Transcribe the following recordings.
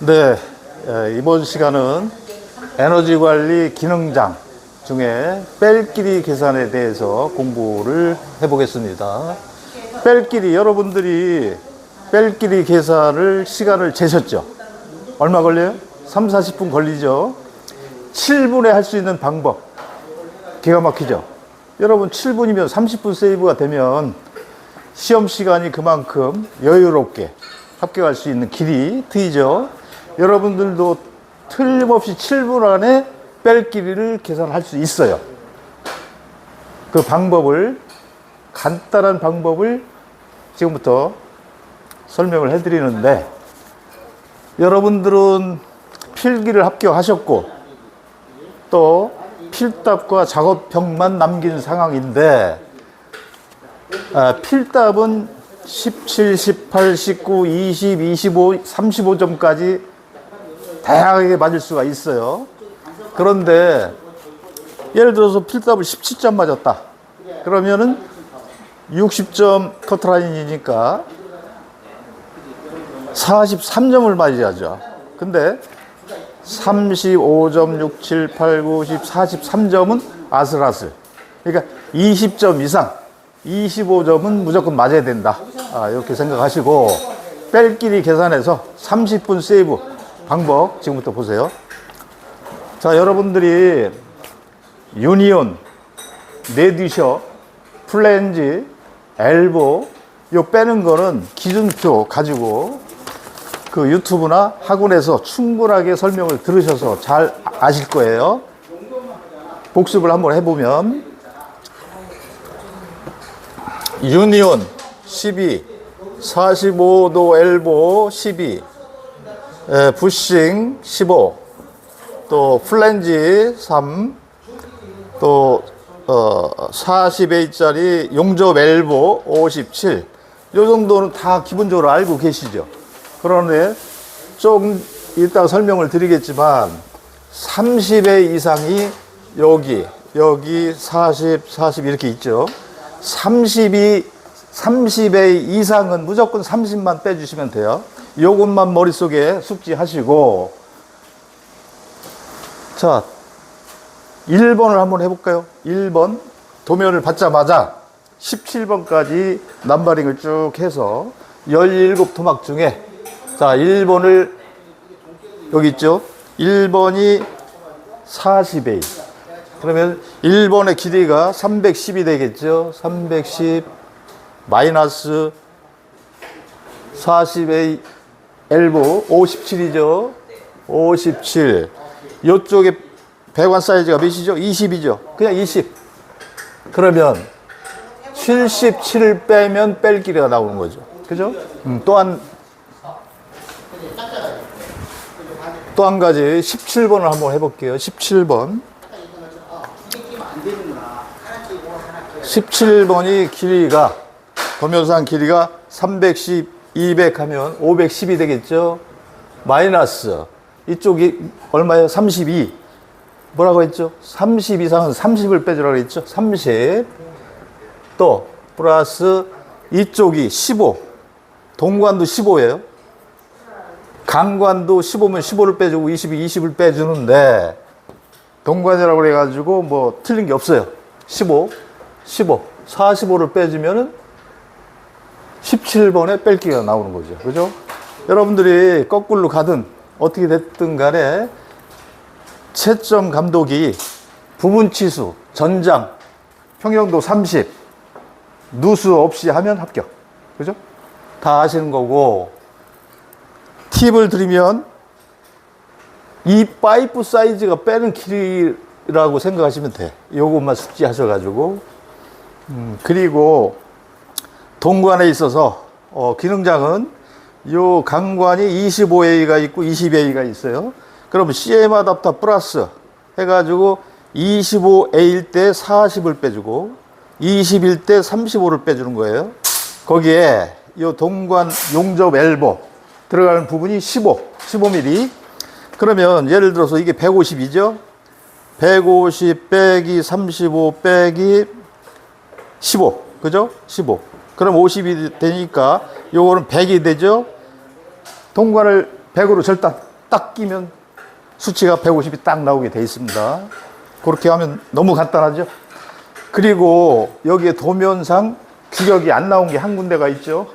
네, 에, 이번 시간은 에너지 관리 기능장 중에 뺄끼리 계산에 대해서 공부를 해보겠습니다. 뺄끼리 여러분들이 뺄끼리 계산을 시간을 재셨죠? 얼마 걸려요? 3, 40분 걸리죠? 7분에 할 수 있는 방법 기가 막히죠? 여러분 7분이면 30분 세이브가 되면 시험 시간이 그만큼 여유롭게 합격할 수 있는 길이 트이죠. 여러분들도 틀림없이 7분 안에 뺄 길이를 계산할 수 있어요. 그 방법을 간단한 방법을 지금부터 설명을 해드리는데 여러분들은 필기를 합격하셨고 또 필답과 작업평만 남긴 상황인데 아, 필답은 17, 18, 19, 20, 25, 35점까지 다양하게 맞을 수가 있어요. 그런데 예를 들어서 필답을 17점 맞았다. 그러면은 60점 커트라인이니까 43점을 맞아야죠. 근데 35점, 6, 7, 8, 9, 10, 43점은 아슬아슬. 그러니까 20점 이상, 25점은 무조건 맞아야 된다. 아, 이렇게 생각하시고 뺄끼리 계산해서 30분 세이브 방법 지금부터 보세요. 자, 여러분들이 유니온, 네디셔, 플랜지, 엘보 요 빼는 거는 기준표 가지고 그 유튜브나 학원에서 충분하게 설명을 들으셔서 잘 아실 거예요. 복습을 한번 해보면 유니온 12, 45도 엘보 12, 에, 부싱 15, 또 플랜지 3, 또 어, 40A짜리 용접 엘보 57. 요 정도는 다 기본적으로 알고 계시죠. 그런데 조금 이따가 설명을 드리겠지만 30회 이상이 여기, 여기 40, 40 이렇게 있죠. 30이 30회 이상은 무조건 30만 빼주시면 돼요. 요것만 머릿속에 숙지하시고 자 1번을 한번 해볼까요? 1번 도면을 받자마자 17번까지 남바링을 쭉 해서 17 토막 중에 자 1번을 여기 있죠? 1번이 40A 그러면 1번의 길이가 310이 되겠죠? 310 마이너스 40A 엘보 57이죠? 57 이쪽에 배관 사이즈가 몇이죠? 20이죠? 그냥 20 그러면 77을 빼면 뺄 길이가 나오는 거죠 그죠? 음, 또한 또 한 가지 17번을 한번 해볼게요 17번 17번이 길이가 도면상 길이가 310, 200 하면 510이 되겠죠. 마이너스 이쪽이 얼마예요? 32. 뭐라고 했죠? 30 이상은 30을 빼주라고 했죠. 30. 또 플러스 이쪽이 15. 동관도 15예요. 강관도 15면 15를 빼주고 20이 20을 빼주는데 동관이라고 그래가지고 뭐 틀린 게 없어요. 15, 15, 45를 빼주면은 17번에 뺄기가 나오는 거죠. 그죠? 여러분들이 거꾸로 가든 어떻게 됐든 간에 채점 감독이 부분 치수, 전장, 평형도 30, 누수 없이 하면 합격. 그죠? 다 아시는 거고, 팁을 드리면 이 파이프 사이즈가 빼는 길이라고 생각하시면 돼. 요것만 숙지하셔가지고. 음, 그리고 동관에 있어서 어, 기능장은 요 강관이 25A가 있고 20A가 있어요. 그러면 CM 아답터 플러스 해가지고 25A일 때 40을 빼주고 20일 때 35를 빼주는 거예요. 거기에 요 동관 용접 엘보 들어가는 부분이 15, 15mm. 그러면 예를 들어서 이게 150이죠? 150 빼기 35 빼기 15. 그죠? 15. 그럼 50이 되니까 요거는 100이 되죠? 동관을 100으로 절단 딱 끼면 수치가 150이 딱 나오게 돼 있습니다. 그렇게 하면 너무 간단하죠? 그리고 여기에 도면상 규격이 안 나온 게 한 군데가 있죠.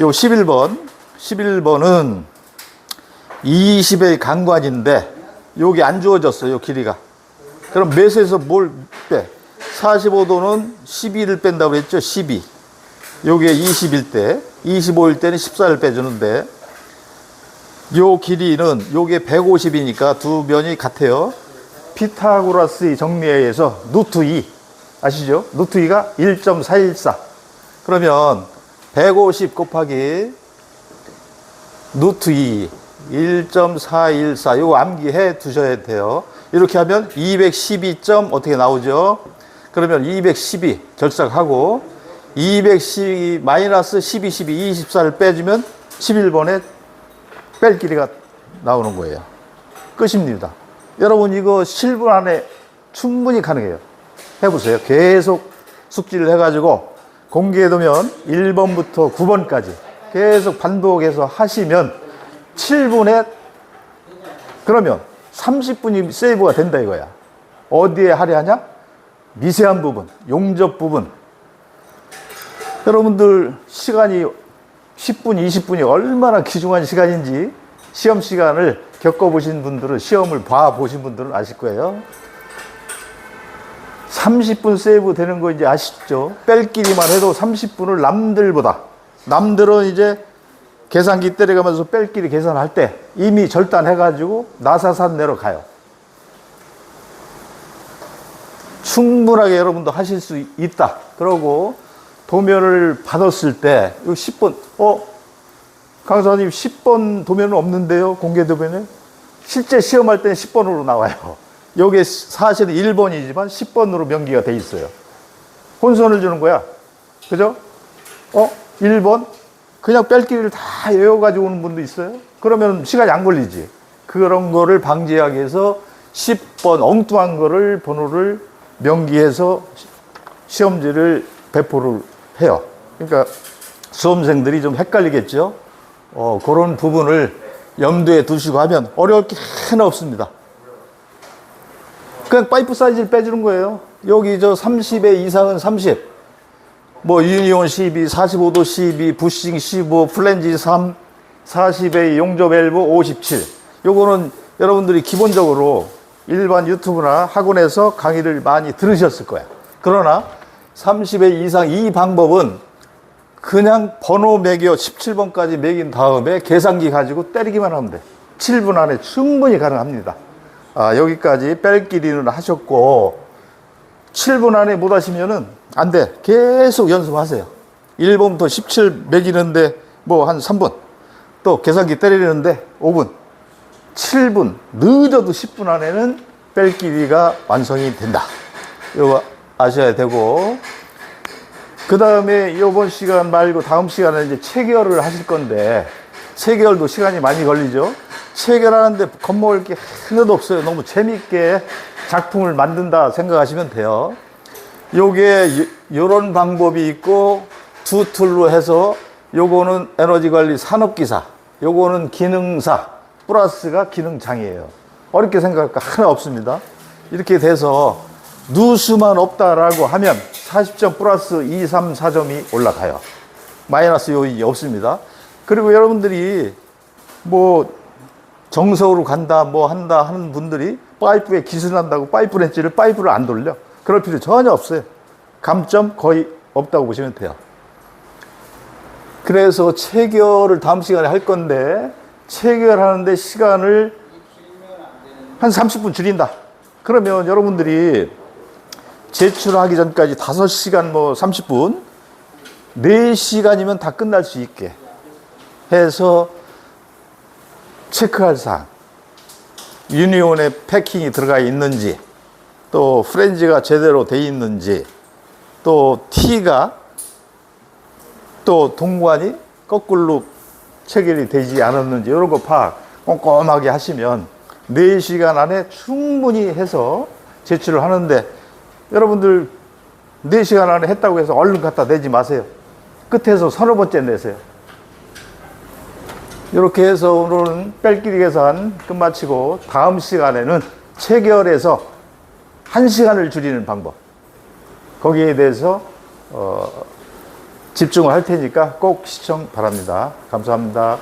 요 11번. 11번은 20의 강관인데 여기 안 주어졌어요. 요 길이가. 그럼 몇에서 뭘 빼? 45도는 12를 뺀다고 그랬죠. 12. 요게 20일 때, 25일 때는 14를 빼주는데 요 길이는 요게 150이니까 두 면이 같아요. 피타고라스의 정리에 의해서 루트 2 아시죠? 루트 2가 1.414 그러면 150 곱하기 루트 2 1.414 요거 암기해 두셔야 돼요. 이렇게 하면 212. 점 어떻게 나오죠? 그러면 212 절삭하고 212 마이너스 12, 12, 24를 빼주면 11번에 뺄 길이가 나오는 거예요. 끝입니다. 여러분 이거 7분 안에 충분히 가능해요. 해보세요. 계속 숙지를 해가지고 공개해두면 1번부터 9번까지 계속 반복해서 하시면 7분에 그러면 30분이 세이브가 된다 이거야. 어디에 할애하냐? 미세한 부분, 용접 부분. 여러분들 시간이 10분, 20분이 얼마나 귀중한 시간인지 시험 시간을 겪어보신 분들은 시험을 봐보신 분들은 아실 거예요. 30분 세이브 되는 거 이제 아시죠? 뺄끼리만 해도 30분을 남들보다 남들은 이제 계산기 때려가면서 뺄끼리 계산할 때 이미 절단해가지고 나사산 내로 가요. 충분하게 여러분도 하실 수 있다. 그러고 도면을 받았을 때, 이거 10번, 어? 강사님 10번 도면은 없는데요? 공개 도면에? 실제 시험할 때는 10번으로 나와요. 여기 사실은 1번이지만 10번으로 명기가 돼 있어요. 혼선을 주는 거야. 그죠? 어? 1번? 그냥 뺄기를 다 외워가지고 오는 분도 있어요. 그러면 시간이 안 걸리지. 그런 거를 방지하기 위해서 10번 엉뚱한 거를 번호를 명기해서 시- 시험지를 배포를 해요. 그러니까 수험생들이 좀 헷갈리겠죠. 어, 그런 부분을 염두에 두시고 하면 어려울 게 하나 없습니다. 그냥 파이프 사이즈를 빼주는 거예요. 여기 저 30의 이상은 30. 뭐 유니온 12, 45도 12, 부싱 15, 플랜지 3, 40의 용접 밸브 57. 요거는 여러분들이 기본적으로 일반 유튜브나 학원에서 강의를 많이 들으셨을 거야. 그러나 30의 이상 이 방법은 그냥 번호 매겨 17번까지 매긴 다음에 계산기 가지고 때리기만 하면 돼. 7분 안에 충분히 가능합니다. 아, 여기까지 뺄 길이는 하셨고 7분 안에 못 하시면은 안 돼. 계속 연습하세요. 1번부터 17 매기는데 뭐 한 3분. 또 계산기 때리는데 5분. 7분. 늦어도 10분 안에는 뺄 길이가 완성이 된다. 이거 아셔야 되고. 그 다음에 이번 시간 말고 다음 시간에 이제 체결을 하실 건데 체결도 시간이 많이 걸리죠. 체결하는데 겁먹을 게 하나도 없어요. 너무 재밌게 작품을 만든다 생각하시면 돼요. 요게 요런 방법이 있고 두 툴로 해서 요거는 에너지 관리 산업기사, 요거는 기능사, 플러스가 기능장이에요. 어렵게 생각할 거 하나 없습니다. 이렇게 돼서 누수만 없다라고 하면 40점 플러스 2, 3, 4점이 올라가요. 마이너스 요인이 없습니다. 그리고 여러분들이 뭐 정석으로 간다, 뭐 한다 하는 분들이 파이프에 기술한다고 파이프 렌치를 파이프를 안 돌려. 그럴 필요 전혀 없어요. 감점 거의 없다고 보시면 돼요. 그래서 체결을 다음 시간에 할 건데 체결하는데 시간을 한 30분 줄인다. 그러면 여러분들이 제출하기 전까지 5시간 뭐 30분 4시간이면 다 끝날 수 있게 해서 체크할 사항. 유니온에 패킹이 들어가 있는지 또 프렌즈가 제대로 돼 있는지 또 T가 또 동관이 거꾸로 체결이 되지 않았는지 이런 거 파악 꼼꼼하게 하시면 4시간 안에 충분히 해서 제출을 하는데 여러분들 4시간 안에 했다고 해서 얼른 갖다 내지 마세요. 끝에서 서너 번째 내세요. 이렇게 해서 오늘은 뺄끼리 계산 끝마치고 다음 시간에는 체결해서 한시간을 줄이는 방법 거기에 대해서 어, 집중을 할 테니까 꼭 시청 바랍니다. 감사합니다.